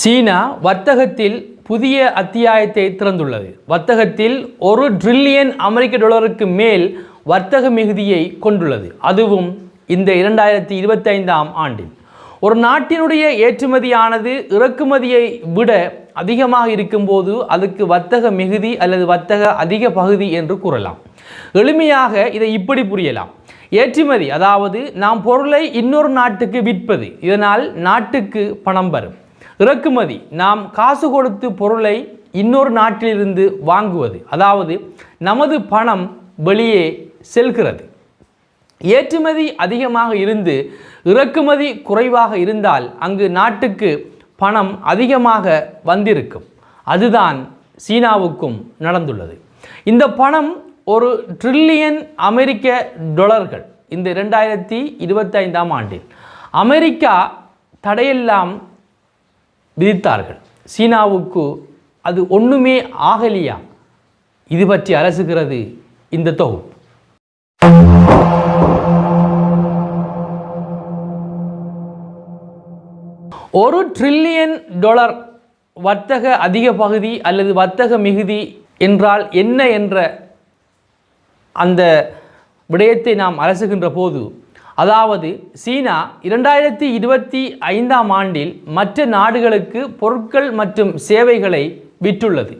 சீனா வர்த்தகத்தில் புதிய அத்தியாயத்தை திறந்துள்ளது. வர்த்தகத்தில் ஒரு ட்ரில்லியன் அமெரிக்க டாலருக்கு மேல் வர்த்தக மிகுதியை கொண்டுள்ளது. அதுவும் இந்த இரண்டாயிரத்தி இருபத்தைந்தாம் ஆண்டில். ஒரு நாட்டினுடைய ஏற்றுமதியானது இறக்குமதியை விட அதிகமாக இருக்கும்போது அதுக்கு வர்த்தக மிகுதி அல்லது வர்த்தக அதிக பகுதி என்று கூறலாம். எளிமையாக இதை இப்படி புரியலாம். ஏற்றுமதி அதாவது நாம் பொருளை இன்னொரு நாட்டுக்கு விற்பது இதனால் நாட்டுக்கு பணம் வரும். இறக்குமதி. நாம் காசு கொடுத்து பொருளை இன்னொரு நாட்டிலிருந்து வாங்குவது அதாவது நமது பணம் வெளியே செல்கிறது. ஏற்றுமதி அதிகமாக இருந்து இறக்குமதி குறைவாக இருந்தால் அங்கு நாட்டுக்கு பணம் அதிகமாக வந்திருக்கும். அதுதான் சீனாவுக்கும் நடந்துள்ளது. இந்த பணம் ஒரு ட்ரில்லியன் அமெரிக்க டொலர்கள் இந்த இரண்டாயிரத்தி இருபத்தைந்தாம் ஆண்டில். அமெரிக்கா தடையெல்லாம் விதித்தார்கள். சீனாவுக்கு அது ஒன்றுமே ஆகலியா? இது பற்றி அரசுகிறது இந்த தொகுப்பு. ஒரு ட்ரில்லியன் டாலர் வர்த்தக அதிக பகுதி அல்லது வர்த்தக மிகுதி என்றால் என்ன என்ற அந்த விடயத்தை நாம் அலசுகின்ற போது அதாவது சீனா இரண்டாயிரத்தி இருபத்தி ஐந்தாம் ஆண்டில் மற்ற நாடுகளுக்கு பொருட்கள் மற்றும் சேவைகளை விற்றுள்ளது.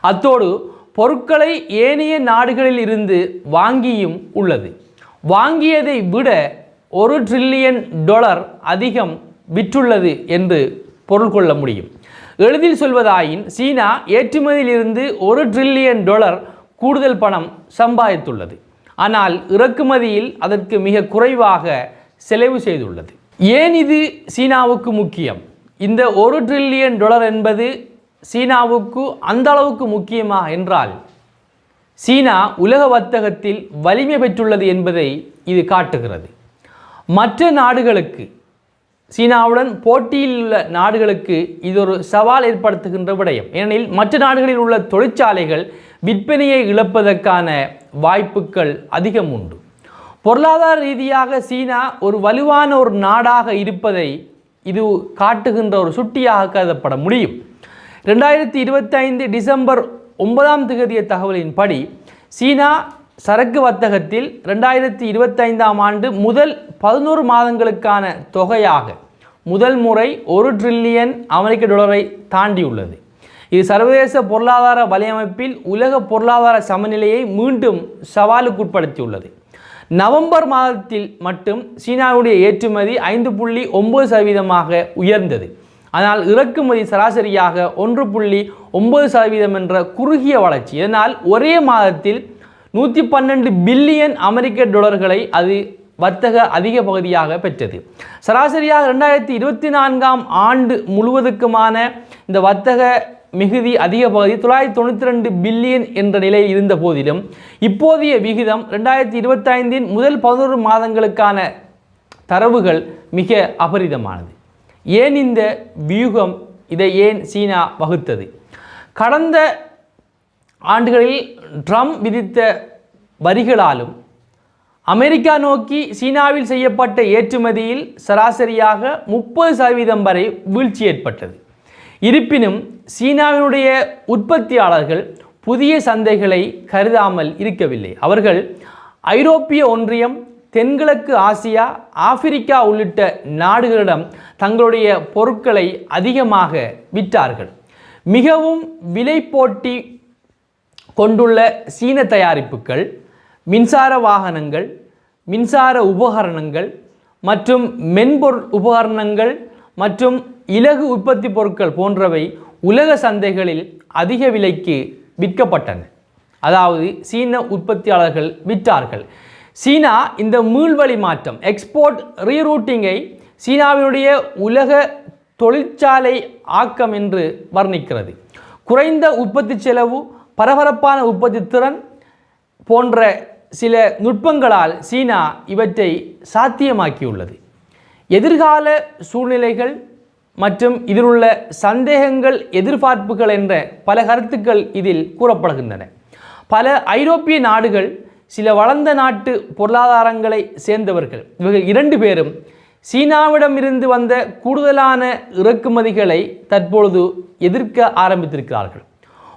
அத்தோடு பொருட்களை ஏனைய நாடுகளில் இருந்து வாங்கியும் உள்ளது. வாங்கியதை விட ஒரு ட்ரில்லியன் டாலர் அதிகம் விற்றுள்ளது என்று பொருள் கொள்ள முடியும். எளிதில் சொல்வதாயின் சீனா ஏற்றுமதியிலிருந்து ஒரு ட்ரில்லியன் டாலர் கூடுதல் பணம் சம்பாதித்துள்ளது. ஆனால் இறக்குமதியில் அதற்கு மிக குறைவாக செலவு செய்துள்ளது. ஏன் இது சீனாவுக்கு முக்கியம்? இந்த ஒரு ட்ரில்லியன் டாலர் என்பது சீனாவுக்கு அந்த அளவுக்கு முக்கியமா என்றால் சீனா உலக வர்த்தகத்தில் வலிமை பெற்றுள்ளது என்பதை இது காட்டுகிறது. மற்ற நாடுகளுக்கு சீனாவுடன் போட்டியில் உள்ள நாடுகளுக்கு இது ஒரு சவால் ஏற்படுத்துகின்ற விடயம். ஏனெனில் மற்ற நாடுகளில் உள்ள தொழிற்சாலைகள் விற்பனையை இழப்பதற்கான வாய்ப்புகள் அதிகம் உண்டு. பொருளாதார ரீதியாக சீனா ஒரு வலுவான ஒரு நாடாக இருப்பதை இது காட்டுகின்ற ஒரு சுட்டியாக கருதப்பட முடியும். ரெண்டாயிரத்தி இருபத்தைந்து டிசம்பர் ஒன்பதாம் திகதிய தகவலின்படி சீனா சரக்கு வர்த்தகத்தில் ரெண்டாயிரத்தி இருபத்தைந்தாம் ஆண்டு முதல் பதினோரு மாதங்களுக்கான தொகையாக முதல் முறை ஒரு ட்ரில்லியன் அமெரிக்க டாலரை தாண்டியுள்ளது. இது சர்வதேச பொருளாதார வலையமைப்பில் உலக பொருளாதார சமநிலையை மீண்டும் சவாலுக்குட்படுத்தியுள்ளது. நவம்பர் மாதத்தில் மட்டும் சீனாவுடைய ஏற்றுமதி ஐந்து புள்ளி ஒன்பது சதவீதமாக உயர்ந்தது. ஆனால் இறக்குமதி சராசரியாக ஒன்று புள்ளி ஒன்பது சதவீதம் என்ற குறுகிய வளர்ச்சி. இதனால் ஒரே மாதத்தில் நூற்றி பன்னெண்டு பில்லியன் அமெரிக்க டாலர்களை அது வர்த்தக அதிக பகுதியாக பெற்றது. சராசரியாக ரெண்டாயிரத்தி இருபத்தி நான்காம் ஆண்டு முழுவதுக்குமான இந்த வர்த்தக மிகுதி அதிக பகுதி தொள்ளாயிரத்தி தொண்ணூற்றி ரெண்டு பில்லியன் என்ற நிலையில் இருந்த போதிலும் இப்போதைய விகிதம் ரெண்டாயிரத்தி இருபத்தைந்தின் முதல் பதினோரு மாதங்களுக்கான தரவுகள் மிக அபரிதமானது. ஏன் இந்த வியூகம் இதை ஏன் சீனா வகுத்தது? கடந்த ஆண்டுகளில் ட்ரம்ப் விதித்த வரிகளாலும் அமெரிக்கா நோக்கி சீனாவில் செய்யப்பட்ட ஏற்றுமதியில் சராசரியாக முப்பது சதவீதம் வரை வீழ்ச்சி ஏற்பட்டது. இருப்பினும் சீனாவினுடைய உற்பத்தியாளர்கள் புதிய சந்தைகளை கருதாமல் இருக்கவில்லை. அவர்கள் ஐரோப்பிய ஒன்றியம் தென்கிழக்கு ஆசியா ஆப்பிரிக்கா உள்ளிட்ட நாடுகளிடம் தங்களுடைய பொருட்களை அதிகமாக விற்றார்கள். மிகவும் விலை போட்டி கொண்டுள்ள சீன தயாரிப்புகள் மின்சார வாகனங்கள் மின்சார உபகரணங்கள் மற்றும் மென்பொருள் உபகரணங்கள் மற்றும் இலகு உற்பத்தி பொருட்கள் போன்றவை உலக சந்தைகளில் அதிக விலைக்கு விற்கப்பட்டன. அதாவது சீன உற்பத்தியாளர்கள் விற்றார்கள். சீனா இந்த மீள்வழி மாற்றம் எக்ஸ்போர்ட் ரீரூட்டிங்கை சீனாவினுடைய உலக தொழிற்சாலை ஆக்கம் என்று வர்ணிக்கிறது. குறைந்த உற்பத்தி செலவு பரபரப்பான உற்பத்தி திறன் போன்ற சில நுட்பங்களால் சீனா இவற்றை சாத்தியமாக்கியுள்ளது. எதிர்கால சூழ்நிலைகள் மற்றும் இதில் உள்ள சந்தேகங்கள் எதிர்பார்ப்புகள் என்ற பல கருத்துக்கள் இதில் கூறப்படுகின்றன. பல ஐரோப்பிய நாடுகள் சில வளர்ந்த நாட்டு பொருளாதாரங்களை சேர்ந்தவர்கள் இவர்கள் இரண்டு பேரும் சீனாவிடமிருந்து வந்த கூடுதலான இறக்குமதிகளை தற்பொழுது எதிர்க்க ஆரம்பித்திருக்கிறார்கள்.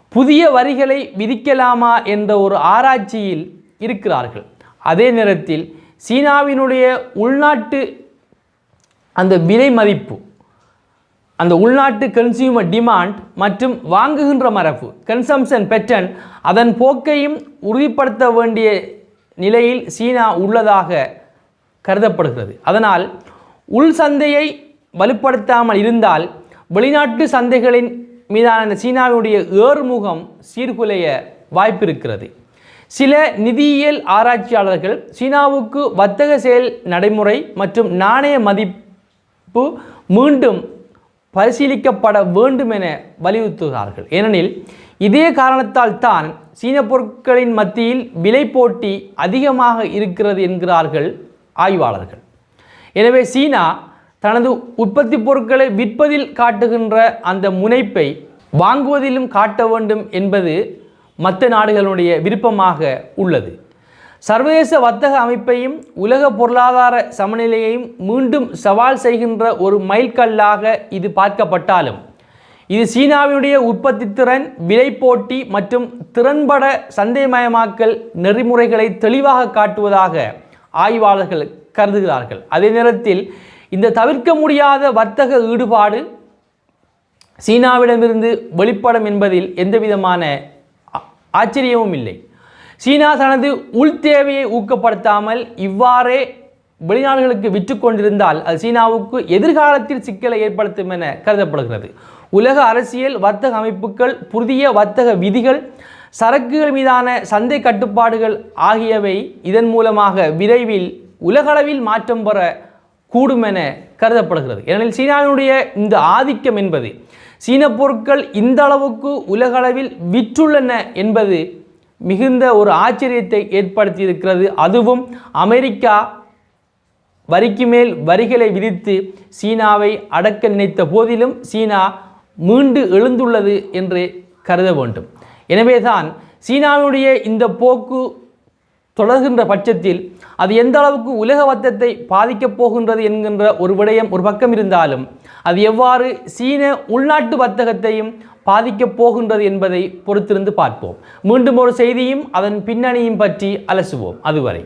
புதிய வரிகளை விதிக்கலாமா என்ற ஒரு ஆராய்ச்சியில் இருக்கிறார்கள். அதே நேரத்தில் சீனாவினுடைய உள்நாட்டு அந்த விலை மதிப்பு அந்த உள்நாட்டு கன்சியூமர் டிமாண்ட் மற்றும் வாங்குகின்ற மரபு கன்சம்ஷன் பெட்டன் அதன் போக்கையும் உறுதிப்படுத்த வேண்டிய நிலையில் சீனா உள்ளதாக கருதப்படுகிறது. அதனால் உள் சந்தையை வலுப்படுத்தாமல் இருந்தால் வெளிநாட்டு சந்தைகளின் மீதான சீனாவுடைய சீனாவினுடைய ஏறுமுகம் சீர்குலைய வாய்ப்பிருக்கிறது. சில நிதியியல் ஆராய்ச்சியாளர்கள் சீனாவுக்கு வர்த்தக செயல் நடைமுறை மற்றும் நாணய மதிப்பு மீண்டும் பரிசீலிக்கப்பட வேண்டும் என வலியுறுத்துகிறார்கள். ஏனெனில் இதே காரணத்தால் தான் சீன பொருட்களின் மத்தியில் விலை போட்டி அதிகமாக இருக்கிறது என்கிறார்கள் ஆய்வாளர்கள். எனவே சீனா தனது உற்பத்தி பொருட்களை விற்பதில் காட்டுகின்ற அந்த முனைப்பை வாங்குவதிலும் காட்ட வேண்டும் என்பது மற்ற நாடுகளுடைய விருப்பமாக உள்ளது. சர்வதேச வர்த்தக அமைப்பையும் உலக பொருளாதார சமநிலையையும் மீண்டும் சவால் செய்கின்ற ஒரு மைல்கல்லாக இது பார்க்கப்பட்டாலும் இது சீனாவினுடைய உற்பத்தி திறன் விலை போட்டி மற்றும் திறன்பட சந்தைமயமாக்கல் நெறிமுறைகளை தெளிவாக காட்டுவதாக ஆய்வாளர்கள் கருதுகிறார்கள். அதே நேரத்தில் இந்த தவிர்க்க முடியாத வர்த்தக ஈடுபாடு சீனாவிடமிருந்து வெளிப்படும் என்பதில் எந்தவிதமான ஆச்சரியமும் இல்லை. சீனா தனது உள் தேவையை ஊக்கப்படுத்தாமல் இவ்வாறே வெளிநாடுகளுக்கு விற்று கொண்டிருந்தால் அது சீனாவுக்கு எதிர்காலத்தில் சிக்கலை ஏற்படுத்தும் என கருதப்படுகிறது. உலக அரசியல் வர்த்தக அமைப்புகள் புதிய வர்த்தக விதிகள் சரக்குகள் மீதான சந்தை கட்டுப்பாடுகள் ஆகியவை இதன் மூலமாக விரைவில் உலகளவில் மாற்றம் பெற கூடும் என கருதப்படுகிறது. ஏனெனில் சீனாவினுடைய இந்த ஆதிக்கம் என்பது சீன பொருட்கள் இந்த அளவுக்கு உலகளவில் விற்றுள்ளன என்பது மிகுந்த ஒரு ஆச்சரியத்தை ஏற்படுத்தியிருக்கிறது. அதுவும் அமெரிக்கா வரிக்கு மேல் வரிகளை விதித்து சீனாவை அடக்க நினைத்த போதிலும் சீனா மீண்டு எழுந்துள்ளது என்று கருத வேண்டும். எனவேதான் சீனாவுடைய இந்த போக்கு தொடர்கின்ற பட்சத்தில் அது எந்த அளவுக்கு உலக வர்த்தத்தை பாதிக்கப் போகின்றது என்கின்ற ஒரு விடயம் ஒரு பக்கம் இருந்தாலும் அது எவ்வாறு சீன உள்நாட்டு வர்த்தகத்தையும் பாதிக்கப் போகின்றது என்பதை பொறுத்திருந்து பார்ப்போம். மீண்டும் ஒரு செய்தியும் அதன் பின்னணியும் பற்றி அலசுவோம். அதுவரை.